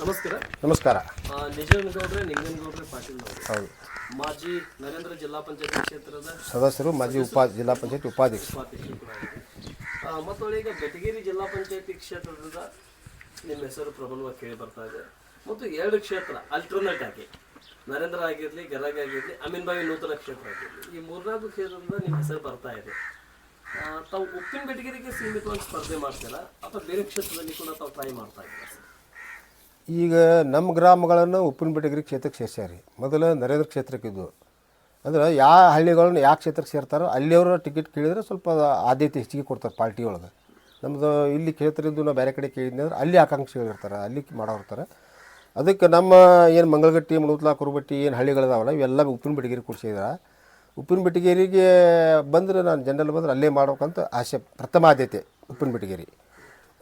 ನಮಸ್ಕಾರ. ನಮಸ್ಕಾರ. ನಿಜನಗೌಡ್ರೆ ನಿಂಗನಗೌಡ್ರೆ ಪಾಟೀಲ್ ಹೌದು. ಮಾಜಿ ನರೇಂದ್ರ ಜಿಲ್ಲಾ ಪಂಚಾಯತ್ ಕ್ಷೇತ್ರದ ಸದಸ್ಯರು ಮಾಜಿ ಉಪಾ ಜಿಲ್ಲಾ ಪಂಚಾಯತ್ ಉಪಾಧ್ಯಕ್ಷರು ಉಪಾಧ್ಯಕ್ಷರು ಕೂಡ ಆಗಿದ್ದಾರೆ. ಈಗ ಬೆಟಗೇರಿ ಜಿಲ್ಲಾ ಪಂಚಾಯತಿ ಕ್ಷೇತ್ರದ ನಿಮ್ಮ ಹೆಸರು ಪ್ರಬಲವಾಗಿ ಕೇಳಿ ಬರ್ತಾ ಇದೆ. ಮತ್ತು ಎರಡು ಕ್ಷೇತ್ರ ಅಲ್ಟರ್ನೇಟ್ ಆಗಿ. ನರೇಂದ್ರ ಆಗಿರಲಿ ಗರಗ ಆಗಿರಲಿ ಅಮೀನ್ ಬಾವಿ ನೂತನ ಕ್ಷೇತ್ರ ಆಗಿರಲಿ. ಈ ಮೂರ್ನಾಲ್ಕು ಕ್ಷೇತ್ರದಿಂದ ನಿಮ್ಮ ಹೆಸರು ಬರ್ತಾ ಇದೆ. ಆ, ತಾವು ಉಪ್ಪಿನ ಬೆಟಗೇರಿಗೆ ಸೀಮಿತವಾಗಿ ಸ್ಪರ್ಧೆ ಮಾಡ್ತೀರಾ ಅಥವಾ ಬೇರೆ ಕ್ಷೇತ್ರದಲ್ಲಿ ಕೂಡ ತಾವು ಟ್ರೈ ಮಾಡ್ತಾ ಇದ್ದೀರಾ? ಈಗ ನಮ್ಮ ಗ್ರಾಮಗಳನ್ನು ಉಪ್ಪಿನಬೆಟ್ಟಗಿರಿ ಕ್ಷೇತ್ರಕ್ಕೆ ಸೇರಿಸ್ಯಾರಿ. ಮೊದಲು ನರೇಂದ್ರ ಕ್ಷೇತ್ರಕ್ಕೆ ಇದ್ವು ಅಂದ್ರೆ ಯಾವ ಹಳ್ಳಿಗಳನ್ನ ಯಾವ ಕ್ಷೇತ್ರಕ್ಕೆ ಸೇರ್ತಾರೋ ಅಲ್ಲಿಯವರು ಟಿಕೆಟ್ ಕೇಳಿದ್ರೆ ಸ್ವಲ್ಪ ಆದ್ಯತೆ ಹೆಚ್ಚಿಗೆ ಕೊಡ್ತಾರೆ ಪಾರ್ಟಿ ಒಳಗೆ. ನಮ್ಮದು ಇಲ್ಲಿ ಕ್ಷೇತ್ರ ಇದ್ದು ನಾವು ಬೇರೆ ಕಡೆ ಕೇಳಿದ್ರೆ ಅಂದ್ರೆ ಅಲ್ಲಿ ಆಕಾಂಕ್ಷಿಗಳು ಇರ್ತಾರೆ, ಅಲ್ಲಿ ಮಾಡೋರ್ತಾರೆ ಅದಕ್ಕೆ ನಮ್ಮ ಏನು ಮಂಗಳಗಟ್ಟಿ ಮುಳುತ್ಲಾ ಕುರುಬಟ್ಟಿ ಏನು ಹಳ್ಳಿಗಳಿದಾವಲ್ಲ, ಇವೆಲ್ಲ ಉಪ್ಪಿನ ಬೆಟಗಿರಿ ಕೊಡ್ಸಿದಾರೆ ಉಪ್ಪಿನ ಬೆಟಗೇರಿಗೆ ಬಂದರೆ ನಾನು ಜನರಲ್ ಬಂದ್ರೆ ಅಲ್ಲೇ ಮಾಡ್ಬೇಕಂತ ಆಸೆ, ಪ್ರಥಮ ಆದ್ಯತೆ ಉಪ್ಪಿನ ಬೆಟಗೇರಿ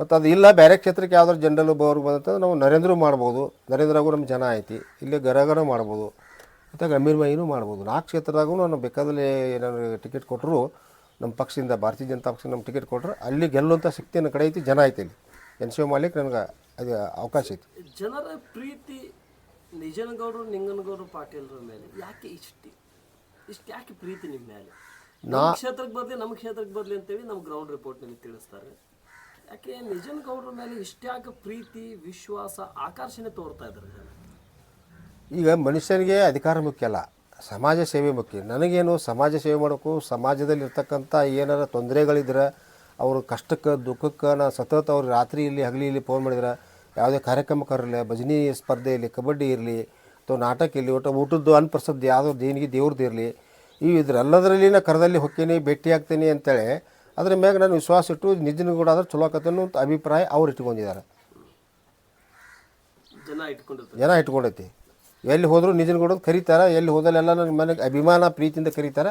ಮತ್ತು ಅದು ಇಲ್ಲ ಬೇರೆ ಕ್ಷೇತ್ರಕ್ಕೆ ಯಾವ್ದಾದ್ರು ಜನರಲ್ ಬರೋರು ಬಂದಂತಂದ್ರೆ ನಾವು ನರೇಂದ್ರ ಮಾಡ್ಬೋದು. ನರೇಂದ್ರಾಗೂ ನಮ್ಮ ಜನ ಐತಿ. ಇಲ್ಲಿ ಗರಗರ ಮಾಡ್ಬೋದು. ಮತ್ತು ಗಂಭೀರ್ ಬಾಯಿನೂ ಮಾಡ್ಬೋದು. ನಾಲ್ಕು ಕ್ಷೇತ್ರದಾಗೂ ನಾನು ಬೇಕಾದಲ್ಲಿ ಏನಾದ್ರು ಟಿಕೆಟ್ ಕೊಟ್ಟರು ನಮ್ಮ ಪಕ್ಷದಿಂದ ಭಾರತೀಯ ಜನತಾ ಪಕ್ಷ ನಮ್ಮ ಟಿಕೆಟ್ ಕೊಟ್ಟರು ಅಲ್ಲಿ ಗೆಲ್ಲುವಂಥ ಶಕ್ತಿ ನನ್ನ ಕಡೆ ಐತಿ ಜನ ಐತಿ ಇಲ್ಲಿ ಎನ್ ಶಿವ ಮಾಲಿಕ್ ನನಗೆ ಅದು ಅವಕಾಶ ಐತಿ. ಜನರ ಪ್ರೀತಿ ನಿಜನಗೌಡರು ನಿಂಗನಗೌಡರು ಪಾಟೀಲರ ಮೇಲೆ ಯಾಕೆ ಇಷ್ಟು? ಇಷ್ಟು ಯಾಕೆ ಪ್ರೀತಿ ನಿಮ್ಮ ಮೇಲೆ? ನಾ ಕ್ಷೇತ್ರಕ್ಕೆ ಬದಲಿ ನಮ್ಮ ಕ್ಷೇತ್ರಕ್ಕೆ ಬದಲಿ ಅಂತೇಳಿ ನಮ್ಮ ಗ್ರೌಂಡ್ ರಿಪೋರ್ಟ್ ರಿಪೋರ್ಟ್ನಲ್ಲಿ ತಿಳಿಸ್ತಾರೆ. ಯಾಕೆ ನಿಜನಗೌಡರ ಮೇಲೆ ಇಷ್ಟ್ಯಾಕೆ ಪ್ರೀತಿ, ವಿಶ್ವಾಸ ಆಕರ್ಷಣೆ ತೋರ್ತಾ ಇದ್ದಾರೆ ಈಗ ಮನುಷ್ಯನಿಗೆ ಅಧಿಕಾರ ಮುಖ್ಯ ಅಲ್ಲ, ಸಮಾಜ ಸೇವೆ ಮುಖ್ಯ. ನನಗೇನು ಸಮಾಜ ಸೇವೆ ಮಾಡೋಕ್ಕೂ ಸಮಾಜದಲ್ಲಿ ಇರ್ತಕ್ಕಂಥ ಏನಾರ ತೊಂದರೆಗಳಿದ್ರೆ, ಅವರು ಕಷ್ಟಕ್ಕೆ, ದುಃಖಕ್ಕೆ, ನಾ ಸತತ ಅವ್ರು ರಾತ್ರಿ ಇಲ್ಲಿ, ಹಗಲಿ ಇಲ್ಲಿ ಫೋನ್ ಮಾಡಿದ್ರೆ, ಯಾವುದೇ ಕಾರ್ಯಕ್ರಮಕ್ಕೆ ಇರಲಿ, ಭಜನಿ ಸ್ಪರ್ಧೆ ಇರಲಿ, ಕಬಡ್ಡಿ ಇರಲಿ, ಅಥವಾ ನಾಟಕ ಇರಲಿ, ಒಟ್ಟು ಊಟದ್ದು ಅನ್ಪ್ರಸದ್ದು ಯಾವುದೋ ದೇಣಿಗೆ ದೇವ್ರದ್ದು ಇರಲಿ, ಈ ಇದರೆಲ್ಲದರಲ್ಲಿ ನಾ ಕರದಲ್ಲಿ ಹೊಕ್ಕೀನಿ, ಭೇಟಿ ಆಗ್ತೀನಿ ಅಂತೇಳಿ ಅದ್ರ ಮ್ಯಾಗ ನಾನು ವಿಶ್ವಾಸ ಇಟ್ಟು ನಿಜನ ಕೂಡ ಆದ್ರೆ ಚಲೋ ಆಕತ್ತೆ ಅಂತ ಅಭಿಪ್ರಾಯ ಅವ್ರು ಇಟ್ಕೊಂಡಿದ್ದಾರೆ. ಜನ ಇಟ್ಕೊಂಡೈತಿ. ಎಲ್ಲಿ ಹೋದರೂ ನಿಜನಗೌಡ ಕರೀತಾರೆ ಎಲ್ಲಿ ಹೋದಲ್ಲೆಲ್ಲ ನನ್ನ ಮನೆಗೆ ಅಭಿಮಾನ ಪ್ರೀತಿಯಿಂದ ಕರೀತಾರೆ.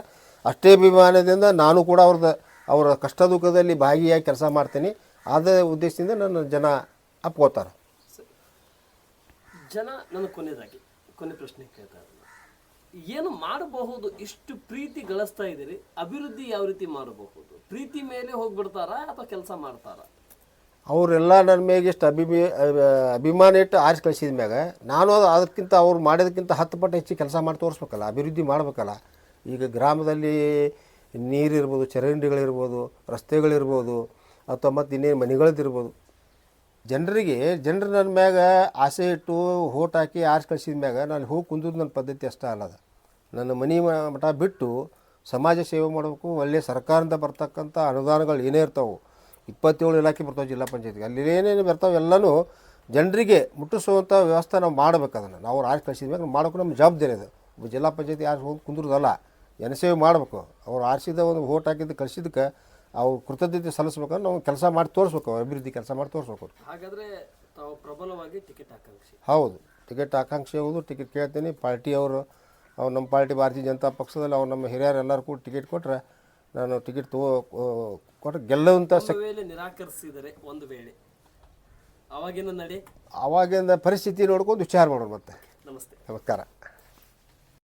ಅಷ್ಟೇ ಅಭಿಮಾನದಿಂದ ನಾನು ಕೂಡ ಅವ್ರದ್ದು ಅವರ ಕಷ್ಟ ದುಃಖದಲ್ಲಿ ಭಾಗಿಯಾಗಿ ಕೆಲಸ ಮಾಡ್ತೀನಿ. ಅದೇ ಉದ್ದೇಶದಿಂದ ನನ್ನ ಜನ ಅಪ್ಕೋತಾರೆ. ಜನ ನನ್ನ ಕೊನೆಯದಾಗಿ ಕೊನೆ ಪ್ರಶ್ನೆ ಕೇಳ್ತಾರೆ ಏನು ಮಾಡಬಹುದು ಇಷ್ಟು ಪ್ರೀತಿ ಗಳಿಸ್ತಾ ಇದ್ದೀರಿ ಅಭಿವೃದ್ಧಿ ಯಾವ ರೀತಿ ಮಾಡಬಹುದು? ಪ್ರೀತಿ ಮೇಲೆ ಹೋಗ್ಬಿಡ್ತಾರ ಅಥವಾ ಕೆಲಸ ಮಾಡ್ತಾರ? ಅವರೆಲ್ಲ ನನ್ನ ಮೇಲೆ ಇಷ್ಟು ಅಭಿಮಿ ಅಭಿಮಾನ ಇಟ್ಟು ಆರಿಸಿ ಕಳಿಸಿದ ಮ್ಯಾಗ, ನಾನು ಅದು ಅದಕ್ಕಿಂತ ಅವ್ರು ಮಾಡೋದಕ್ಕಿಂತ ಹತ್ತು ಪಟ್ಟು ಹೆಚ್ಚು ಕೆಲಸ ಮಾಡಿ ತೋರಿಸ್ಬೇಕಲ್ಲ, ಅಭಿವೃದ್ಧಿ ಮಾಡಬೇಕಲ್ಲ. ಈಗ ಗ್ರಾಮದಲ್ಲಿ ನೀರಿರ್ಬೋದು ಚರಂಡಿಗಳಿರ್ಬೋದು, ರಸ್ತೆಗಳಿರ್ಬೋದು, ಅಥವಾ ಮತ್ತು ಇನ್ನೇನು ಮನೆಗಳದ್ದಿರ್ಬೋದು ಜನರಿಗೆ ಜನರು ನನ್ನ ಮ್ಯಾಗ ಆಸೆ ಇಟ್ಟು ಹೋಟ್ ಹಾಕಿ ಆರಿಸಿ ಕಳಿಸಿದ ಮ್ಯಾಗ ನಾನು ಹೋಗಿ ಕುಂದದ್ದು ನನ್ನ ಪದ್ಧತಿ ಅಷ್ಟೇ ಅಲ್ಲ ಅದು ನನ್ನ ಮನೆ ಮಠ ಬಿಟ್ಟು ಸಮಾಜ ಸೇವೆ ಮಾಡಬೇಕು ಒಳ್ಳೆಯ ಸರ್ಕಾರದಿಂದ ಬರ್ತಕ್ಕಂಥ ಅನುದಾನಗಳು ಏನೇ ಇರ್ತಾವೆ ಇಪ್ಪತ್ತೇಳು ಇಲಾಖೆ ಬರ್ತಾವೆ ಜಿಲ್ಲಾ ಪಂಚಾಯತ್ಗೆ. ಅಲ್ಲಿ ಏನೇನು ಬರ್ತಾವೆ ಎಲ್ಲನೂ ಜನರಿಗೆ ಮುಟ್ಟಿಸುವಂಥ ವ್ಯವಸ್ಥೆ ನಾವು ಮಾಡ್ಬೇಕು ಅದನ್ನು. ನಾವು ಆರಿಸಿ ಕಳಿಸಿದ್ವಿ ಮಾಡೋಕೆ ನಮ್ಮ ಜವಾಬ್ದಾರಿ ಅದು. ಒಬ್ಬ ಜಿಲ್ಲಾ ಪಂಚಾಯತಿ ಯಾರು ಹೋಗಿ ಕುಂದ್ರದಲ್ಲ ಜನಸೇವೆ ಮಾಡಬೇಕು. ಅವ್ರು ಆರಿಸಿದ ಒಂದು ಓಟ್ ಹಾಕಿದ್ದು ಕಳಿಸಿದ್ದಕ್ಕೆ ಅವು ಕೃತಜ್ಞತೆ ಸಲ್ಲಿಸ್ಬೇಕಂದ್ರೆ ನಾವು ಕೆಲಸ ಮಾಡಿ ತೋರಿಸ್ಬೇಕು ಅಭಿವೃದ್ಧಿ ಕೆಲಸ ಮಾಡಿ ತೋರಿಸ್ಬೇಕು ಹಾಗಾದ್ರೆ ತಾವು ಪ್ರಬಲವಾಗಿ ಟಿಕೆಟ್ ಆಕಾಂಕ್ಷಿ ಹೌದು ಟಿಕೆಟ್ ಆಕಾಂಕ್ಷಿ ಹೌದು ಟಿಕೆಟ್ ಕೇಳ್ತೀನಿ. ಪಾರ್ಟಿ ಅವರು ನಮ್ಮ ಪಾರ್ಟಿ ಭಾರತೀಯ ಜನತಾ ಪಕ್ಷದಲ್ಲಿ ಅವ್ರು ನಮ್ಮ ಹಿರಿಯರು ಎಲ್ಲರೂ ಕೂಡ ಟಿಕೆಟ್ ಕೊಟ್ಟರೆ ನಾನು ಟಿಕೆಟ್ ತಗೋ ಕೊಟ್ಟರೆ ಗೆಲ್ಲುವಂಥ ಶಕ್ತಿ ವೇಳೆ ನಿರಾಕರಿಸಿದರೆ ಒಂದು ವೇಳೆ ಅವಾಗಿನ ನಡೆ? ಅವಾಗಿಂದ ಪರಿಸ್ಥಿತಿ ನೋಡ್ಕೊಂಡು ವಿಚಾರ ಮಾಡೋಣ ಮತ್ತೆ. ನಮಸ್ತೆ. ನಮಸ್ಕಾರ.